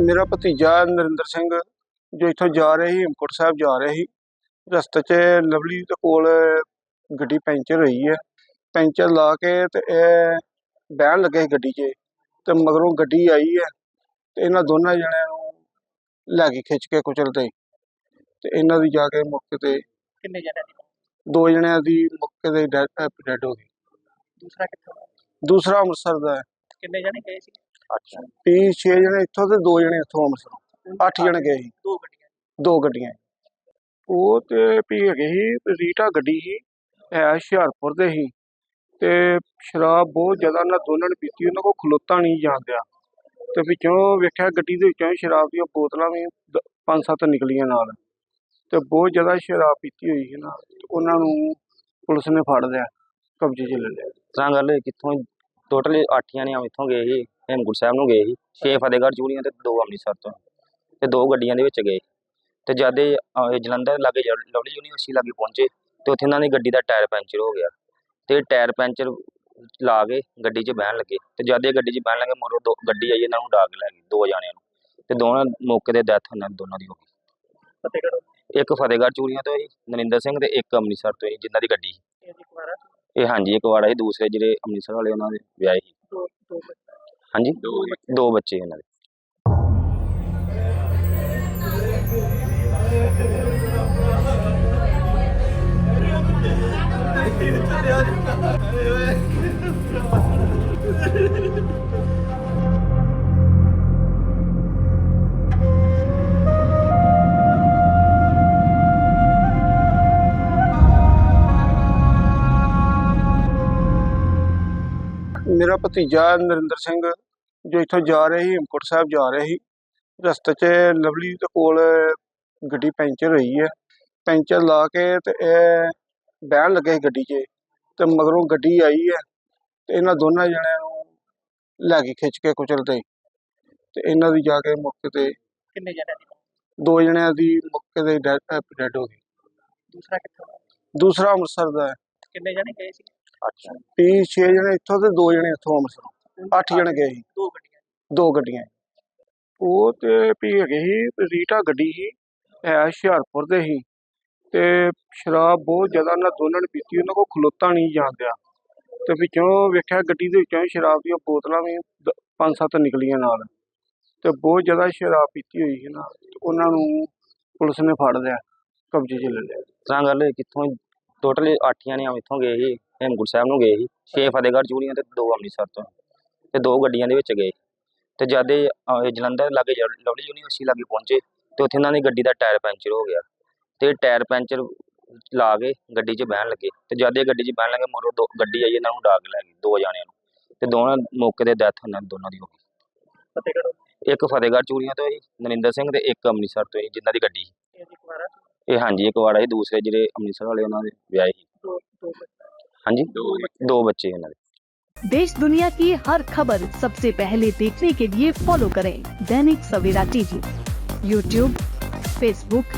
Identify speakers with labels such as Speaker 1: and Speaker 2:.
Speaker 1: मेरा भतीजा नरेंद्र सिंह, जो इतो जा रहे ही हेमकोट साहब जा रहे ही, रस्ते च लवली को ग्डी पेंचर हुई है पेंचर ला के बहन लगे ग्डी ਤੇ ਮਗਰੋਂ ਗੱਡੀ ਆਈ ਹੈ ਤੇ ਇਹਨਾਂ ਦੋਨਾਂ ਜਣਿਆਂ ਨੂੰ ਲੈ ਕੇ ਖਿੱਚ ਕੇ ਕੁਚਲਦੇ ਤੇ। ਇਹਨਾਂ ਦੀ ਜਾ ਕੇ ਮੌਕੇ ਤੇ
Speaker 2: ਕਿੰਨੇ ਜਣੇ ਸੀ
Speaker 1: ਦੋ ਜਣਿਆਂ ਦੀ ਮੌਕੇ ਤੇ ਡੈਡ ਹੋ ਗਈ।
Speaker 2: ਦੂਸਰਾ ਕਿੱਥੋਂ ਦਾ?
Speaker 1: ਦੂਸਰਾ ਅੰਮ੍ਰਿਤਸਰ ਦਾ ਹੈ।
Speaker 2: ਕਿੰਨੇ ਜਣੇ ਗਏ ਸੀ?
Speaker 1: ਅੱਛਾ। ਵੀ 6 ਜਣੇ ਇੱਥੋਂ ਤੇ ਦੋ ਜਣੇ ਇੱਥੋਂ ਅੰਮ੍ਰਿਤਸਰ। ਅੱਠ ਜਣੇ ਗਏ ਸੀ।
Speaker 2: ਦੋ ਗੱਡੀਆਂ।
Speaker 1: ਦੋ ਗੱਡੀਆਂ। ਉਹ ਤੇ ਵੀ ਹੈਗੇ ਸੀ ਰੀਟਾ ਗੱਡੀ ਸੀ ਹੈ ਹੁਸ਼ਿਆਰਪੁਰ ਦੇ ਸੀ। ਤੇ ਸ਼ਰਾਬ ਬਹੁਤ ਜ਼ਿਆਦਾ ਉਹਨਾਂ ਦੋਨਾਂ ਨੇ ਪੀਤੀ ਉਹਨਾਂ ਕੋਲ ਖਲੋਤਾ ਨਹੀਂ ਜਾਂਦਿਆ। ਤੇ ਵਿੱਚੋਂ ਵੇਖਿਆ ਗੱਡੀ ਦੇ ਵਿੱਚੋਂ ਸ਼ਰਾਬ ਦੀਆਂ ਬੋਤਲਾਂ ਵੀ ਦ- ਪੰਜ ਸੱਤ ਨਿਕਲੀਆਂ ਨਾਲ। ਤੇ ਬਹੁਤ ਜ਼ਿਆਦਾ ਸ਼ਰਾਬ ਪੀਤੀ ਹੋਈ ਸੀ ਨਾ ਤੇ ਉਹਨਾਂ ਨੂੰ ਪੁਲਿਸ ਨੇ ਫੜ ਲਿਆ ਕਬਜ਼ੇ 'ਚ ਲੈ ਲਿਆ।
Speaker 3: ਤਾਂ ਗੱਲ ਹੋਈ ਕਿੱਥੋਂ ਟੋਟਲ 8 ਜਣੇ ਇੱਥੋਂ ਗਏ ਸੀ ਹੇਮਕੁੰਟ ਸਾਹਿਬ ਨੂੰ ਗਏ ਸੀ 6 ਫਤਿਹਗੜ੍ਹ ਚੂੜੀਆਂ ਤੇ 2 ਅੰਮ੍ਰਿਤਸਰ ਤੋਂ ਤੇ ਦੋ ਗੱਡੀਆਂ ਦੇ ਵਿੱਚ ਗਏ। ਤੇ ਜਦ ਇਹ ਅਹ, ਜਲੰਧਰ ਲਾਗੇ ਜ- ਲਵਲੀ ਯੂਨੀਵਰਸਿਟੀ ਲਾਗੇ ਪਹੁੰਚੇ ਤੇ ਉੱਥੇ ਇਹਨਾਂ ਦੀ ਗੱਡੀ ਦਾ ਟਾਇਰ ਪੈਂਚਰ ਹੋ ਗਿਆ। ਤੇ ਟਾਇਰ ਪੈਂਚਰ ਲਾ ਕੇ ਗੱਡੀ 'ਚ ਬਹਿਣ ਲੱਗੇ ਤੇ ਜਦ ਇਹ ਗੱਡੀ 'ਚ ਬਹਿਣ ਲੱਗੇ ਮੋਰੋ ਦੋ ਗੱਡੀ ਆਈ ਇਹਨਾਂ ਨੂੰ ਡਾਕ ਲੈ ਗਈ ਦੋ ਜਣਿਆਂ ਨੂੰ ਤੇ ਦੋਨਾਂ ਮੌਕੇ ਤੇ ਡੈਥ ਉਹਨਾਂ ਦੋਨਾਂ ਦੀ ਹੋ ਗਈ।
Speaker 2: ਫਤਿਹਗੜ੍ਹ
Speaker 3: ਇੱਕ ਫਤਿਹਗੜ੍ਹ ਚੂੜੀਆਂ ਤੋਂ ਸੀ ਨਰਿੰਦਰ ਸਿੰਘ ਤੇ ਇੱਕ ਅੰਮ੍ਰਿਤਸਰ ਤੋਂ ਸੀ ਜਿਨ੍ਹਾਂ ਦੀ ਗੱਡੀ ਸੀ।
Speaker 2: ਇਹ
Speaker 3: ਹਾਂਜੀ ਇੱਕ ਵਾੜਾ ਸੀ ਦੂਸਰੇ ਜਿਹੜੇ ਅੰਮ੍ਰਿਤਸਰ ਵਾਲੇ ਉਹਨਾਂ ਦੇ ਵਿਆਹੇ ਸੀ। ਹਾਂਜੀ? ਦੋ ਬੱਚੇ। ਇਹਨਾਂ ਦੇ।
Speaker 1: ਮੇਰਾ ਭਤੀਜਾ ਨਰਿੰਦਰ ਸਿੰਘ ਜੋ ਇੱਥੋਂ ਜਾ ਰਿਹਾ ਸੀ ਹੇਮਕੁੰਟ ਸਾਹਿਬ ਜਾ ਰਿਹਾ ਸੀ ਰਸਤੇ 'ਚ ਲਵਲੀ ਦੇ ਕੋਲ ਗੱਡੀ ਪੈਂਚਰ ਹੋਈ ਹੈ ਪੈਂਚਰ ਲਾ ਕੇ ਤੇ ਇਹ ਬਹਿਣ ਲੱਗੇ ਸੀ ਗੱਡੀ 'ਚ ਤੇ ਮਗਰੋਂ ਗੱਡੀ ਆਈ ਹੈ ਤੇ ਇਹਨਾਂ ਦੋਨਾਂ ਜਣਿਆਂ ਨੂੰ ਲੈ ਕੇ ਖਿੱਚ ਕੇ ਕੁਚਲਦੇ ਤੇ ਇਹਨਾਂ ਦੀ ਜਾ ਕੇ ਮੌਕੇ ਤੇ
Speaker 2: ਕਿੰਨੇ ਜਣੇ ਸੀ
Speaker 1: ਦੋ ਜਣਿਆਂ ਦੀ ਮੌਕੇ ਤੇ ਡੈਡ ਹੋ ਗਈ।
Speaker 2: ਦੂਸਰਾ ਕਿੱਥੋਂ ਦਾ?
Speaker 1: ਦੂਸਰਾ ਅੰਮ੍ਰਿਤਸਰ ਦਾ ਹੈ।
Speaker 2: ਕਿੰਨੇ ਜਣੇ ਗਏ ਸੀ?
Speaker 1: ਅੱਛਾ। ਵੀ 6 ਜਣੇ ਇੱਥੋਂ ਤੇ ਦੋ ਜਣੇ ਇੱਥੋਂ ਅੰਮ੍ਰਿਤਸਰ ਅੱਠ ਜਣੇ ਗਏ ਸੀ।
Speaker 2: ਦੋ ਗੱਡੀਆਂ।
Speaker 1: ਦੋ ਗੱਡੀਆਂ। ਉਹ ਤੇ ਵੀ ਹੈਗੇ ਸੀ ਰੀਟਾ ਗੱਡੀ ਸੀ ਹੈ ਹੁਸ਼ਿਆਰਪੁਰ ਦੇ ਸੀ। ਤੇ ਸ਼ਰਾਬ ਬਹੁਤ ਜ਼ਿਆਦਾ ਉਹਨਾਂ ਦੋਨਾਂ ਨੇ ਪੀਤੀ ਉਹਨਾਂ ਕੋਲ ਖਲੋਤਾ ਨਹੀਂ ਜਾਂਦਿਆ ਤੇ ਵਿੱਚੋਂ ਵੇਖਿਆ ਗੱਡੀ ਦੇ ਵਿੱਚੋਂ ਸ਼ਰਾਬ ਦੀਆਂ ਬੋਤਲਾਂ ਵੀ ਦ- ਪੰਜ ਸੱਤ ਨਿਕਲੀਆਂ ਨਾਲ। ਤੇ ਬਹੁਤ ਜ਼ਿਆਦਾ ਸ਼ਰਾਬ ਪੀਤੀ ਹੋਈ ਸੀ ਨਾ ਤੇ ਉਹਨਾਂ ਨੂੰ ਪੁਲਿਸ ਨੇ ਫੜ ਲਿਆ ਕਬਜ਼ੇ 'ਚ ਲੈ ਲਿਆ।
Speaker 3: ਤਾਂ ਗੱਲ ਹੋਈ ਕਿੱਥੋਂ ਟੋਟਲ 8 ਜਣੇ ਇੱਥੋਂ ਗਏ ਸੀ ਹੇਮਕੁੰਟ ਸਾਹਿਬ ਨੂੰ ਗਏ ਸੀ ਛੇ ਫਤਿਹਗੜ੍ਹ ਚੂੜੀਆਂ ਤੇ ਦੋ ਅੰਮ੍ਰਿਤਸਰ ਤੋਂ ਤੇ ਦੋ ਗੱਡੀਆਂ ਦੇ ਵਿੱਚ ਗਏ। ਤੇ ਜਦ ਇਹ ਅਹ, ਜਲੰਧਰ ਲਾਗੇ ਜ- ਲਵਲੀ ਯੂਨੀਵਰਸਿਟੀ ਲਾਗੇ ਪਹੁੰਚੇ ਤੇ ਉੱਥੇ ਇਹਨਾਂ ਦੀ ਗੱਡੀ ਦਾ ਟਾਇਰ ਪੈਂਚਰ ਹੋ ਗਿਆ। ਤੇ ਟਾਇਰ ਪੈਂਚਰ ਲਾ ਕੇ ਗੱਡੀ 'ਚ ਬਹਿਣ ਲੱਗੇ ਤੇ ਜਦ ਇਹ ਗੱਡੀ 'ਚ ਬਹਿਣ ਲੱਗੇ ਮੋਰੋ ਦੋ ਗੱਡੀ ਆਈ ਇਹਨਾਂ ਨੂੰ ਡਾਕ ਲੈ ਗਈ ਦੋ ਜਣਿਆਂ ਨੂੰ ਤੇ ਦੋਨਾਂ ਮੌਕੇ ਤੇ ਡੈਥ ਉਹਨਾਂ ਦੋਨਾਂ ਦੀ ਹੋ ਗਈ
Speaker 2: ਫਤਿਹਗੜ੍ਹ
Speaker 3: ਇੱਕ ਫਤਿਹਗੜ੍ਹ ਚੂੜੀਆਂ ਤੋਂ ਸੀ ਨਰਿੰਦਰ ਸਿੰਘ ਤੇ ਇੱਕ ਅੰਮ੍ਰਿਤਸਰ ਤੋਂ ਸੀ ਜਿਨ੍ਹਾਂ ਦੀ ਗੱਡੀ ਸੀ।
Speaker 2: ਇਹ ਦੀ ਕੁਆਰਾ
Speaker 3: ਇਹ ਹਾਂਜੀ ਇੱਕ ਵਾੜਾ ਸੀ ਦੂਸਰੇ ਜਿਹੜੇ ਅੰਮ੍ਰਿਤਸਰ ਵਾਲੇ ਉਹਨਾਂ ਦੇ ਵਿਆਹੇ ਸੀ
Speaker 2: ਦੋ ਦੋ ਬੱਚੇ।
Speaker 3: ਹਾਂਜੀ ਦੋ ਬੱਚੇ ਇਹਨਾਂ ਦੇ
Speaker 4: देश दुनिया की हर खबर सबसे पहले देखने के लिए फॉलो करें Dainik Savera TV YouTube Facebook